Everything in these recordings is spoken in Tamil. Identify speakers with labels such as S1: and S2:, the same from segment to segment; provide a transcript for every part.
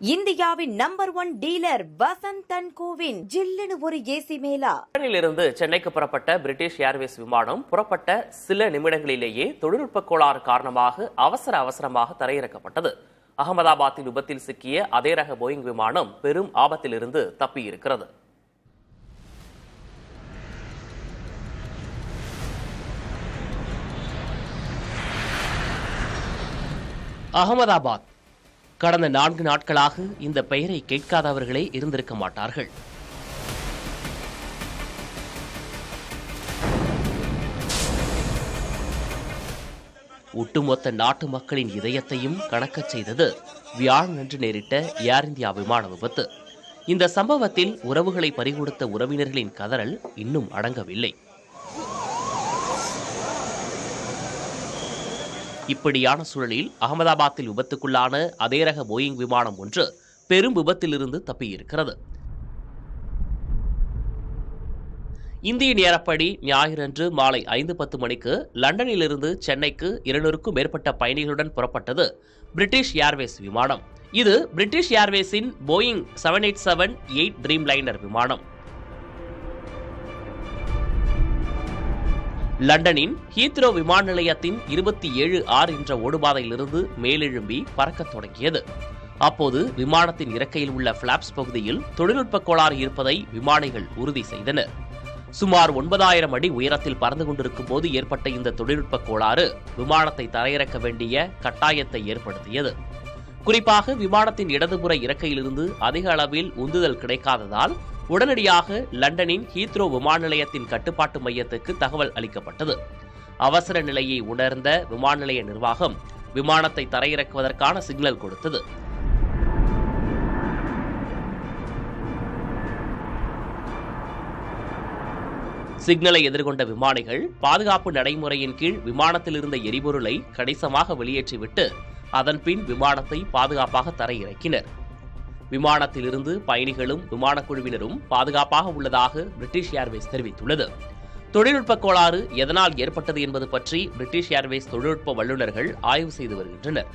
S1: இந்தியாவின் number one dealer Vasanth and CoWIN. ஜில்லுன்னு ஒரு ஏசி மேலா?
S2: லண்டனிலிருந்து சென்னைக்கு புறப்பட்ட பிரிட்டிஷ் ஏர்வேஸ் விமானம் புறப்பட்ட சில நிமிடங்களிலேயே தொழில்நுட்ப கோளாறு காரணமாக அவசர அவசரமாக தரையிறக்கப்பட்டது. அகமதாபாத்தில் விபத்தில் சிக்கிய அதே ரக போயிங் விமானம் பெரும் ஆபத்திலிருந்து தப்பியிருக்கிறது. அகமதாபாத் கடந்த நான்கு நாட்களாக இந்த பெயரை கேட்காதவர்களே இருந்திருக்க மாட்டார்கள். ஒட்டுமொத்த நாட்டு மக்களின் இதயத்தையும் கணக்கச் செய்தது வியாழனன்று நேரிட்ட ஏர் இந்தியா விமான விபத்து. இந்த சம்பவத்தில் உறவுகளை பறிகொடுத்த உறவினர்களின் கதறல் இன்னும் அடங்கவில்லை. இப்படியான சூழலில் அகமதாபாத்தில் விபத்துக்குள்ளான அதே ரக போயிங் விமானம் ஒன்று பெரும் விபத்திலிருந்து தப்பியிருக்கிறது. இந்திய நேரப்படி ஞாயிறன்று மாலை ஐந்து பத்து மணிக்கு லண்டனிலிருந்து சென்னைக்கு இருநூறுக்கும் மேற்பட்ட பயணிகளுடன் புறப்பட்டது பிரிட்டிஷ் ஏர்வேஸ் விமானம். இது British ஏர்வேஸின் Boeing seven eight seven eight Dreamliner விமானம். லண்டனின் ஹீத்ரோ விமான நிலையத்தின் இருபத்தி ஏழு ஆர் என்ற ஓடுபாதையிலிருந்து மேலெழும்பி பறக்கத் தொடங்கியது. அப்போது விமானத்தின் இறக்கையில் உள்ள பிளாப்ஸ் பகுதியில் தொழில்நுட்ப கோளாறு இருப்பதை விமானிகள் உறுதி செய்தனர். சுமார் ஒன்பதாயிரம் அடி உயரத்தில் பறந்து கொண்டிருக்கும் போது ஏற்பட்ட இந்த தொழில்நுட்ப கோளாறு விமானத்தை தரையிறக்க வேண்டிய கட்டாயத்தை ஏற்படுத்தியது. குறிப்பாக விமானத்தின் இடதுபுற இறக்கையிலிருந்து அதிக அளவில் உந்துதல் கிடைக்காததால் உடனடியாக லண்டனின் ஹீத்ரோ விமான நிலையத்தின் கட்டுப்பாட்டு மையத்துக்கு தகவல் அளிக்கப்பட்டது. அவசர நிலையை உணர்ந்த விமான நிலைய நிர்வாகம் விமானத்தை தரையிறக்குவதற்கான சிக்னல் கொடுத்தது. சிக்னலை எதிர்கொண்ட விமானிகள் பாதுகாப்பு நடைமுறையின் கீழ் விமானத்தில் இருந்த எரிபொருளை கணிசமாக வெளியேற்றிவிட்டு அதன்பின் விமானத்தை பாதுகாப்பாக தரையிறக்கினர். விமானத்திலிருந்து பயணிகளும் விமானக்குழுவினரும் பாதுகாப்பாக உள்ளதாக பிரிட்டிஷ் ஏர்வேஸ் தெரிவித்துள்ளது. தொழில்நுட்ப கோளாறு எதனால் ஏற்பட்டது என்பது பற்றி பிரிட்டிஷ் ஏர்வேஸ் தொழில்நுட்ப வல்லுநர்கள் ஆய்வு செய்து வருகின்றனர்.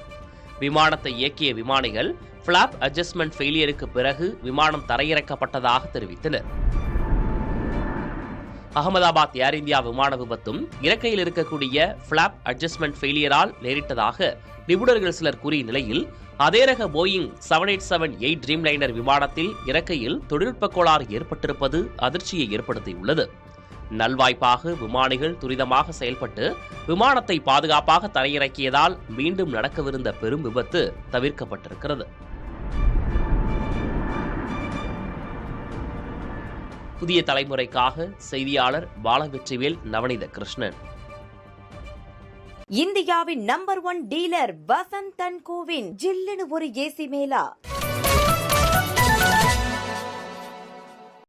S2: விமானத்தை இயக்கிய விமானிகள் ஃபிளாப் அட்ஜஸ்ட்மெண்ட் ஃபெயிலியருக்கு பிறகு விமானம் தரையிறக்கப்பட்டதாக தெரிவித்தனர். அகமதாபாத் ஏர் இந்தியா விமான விபத்தும் இறக்கையில் இருக்கக்கூடிய பிளாப் அட்ஜஸ்ட்மெண்ட் ஃபெயிலியரால் நேரிட்டதாக நிபுணர்கள் சிலர் கூறிய நிலையில் அதே ரக Boeing seven eight seven eight Dreamliner விமானத்தில் இறக்கையில் தொழில்நுட்ப கோளாறு ஏற்பட்டிருப்பது அதிர்ச்சியை ஏற்படுத்தியுள்ளது. நல்வாய்ப்பாக விமானிகள் துரிதமாக செயல்பட்டு விமானத்தை பாதுகாப்பாக தரையிறக்கியதால் மீண்டும் நடக்கவிருந்த பெரும் விபத்து தவிர்க்கப்பட்டிருக்கிறது. புதிய தலைமுறைக்காக செய்தியாளர் பாலவெற்றிவேல் நவநீத கிருஷ்ணன்.
S1: இந்தியாவின் நம்பர் ஒன் டீலர் வசந்த் கோவின் ஜில்லுன்னு ஒரு ஏசி மேலா?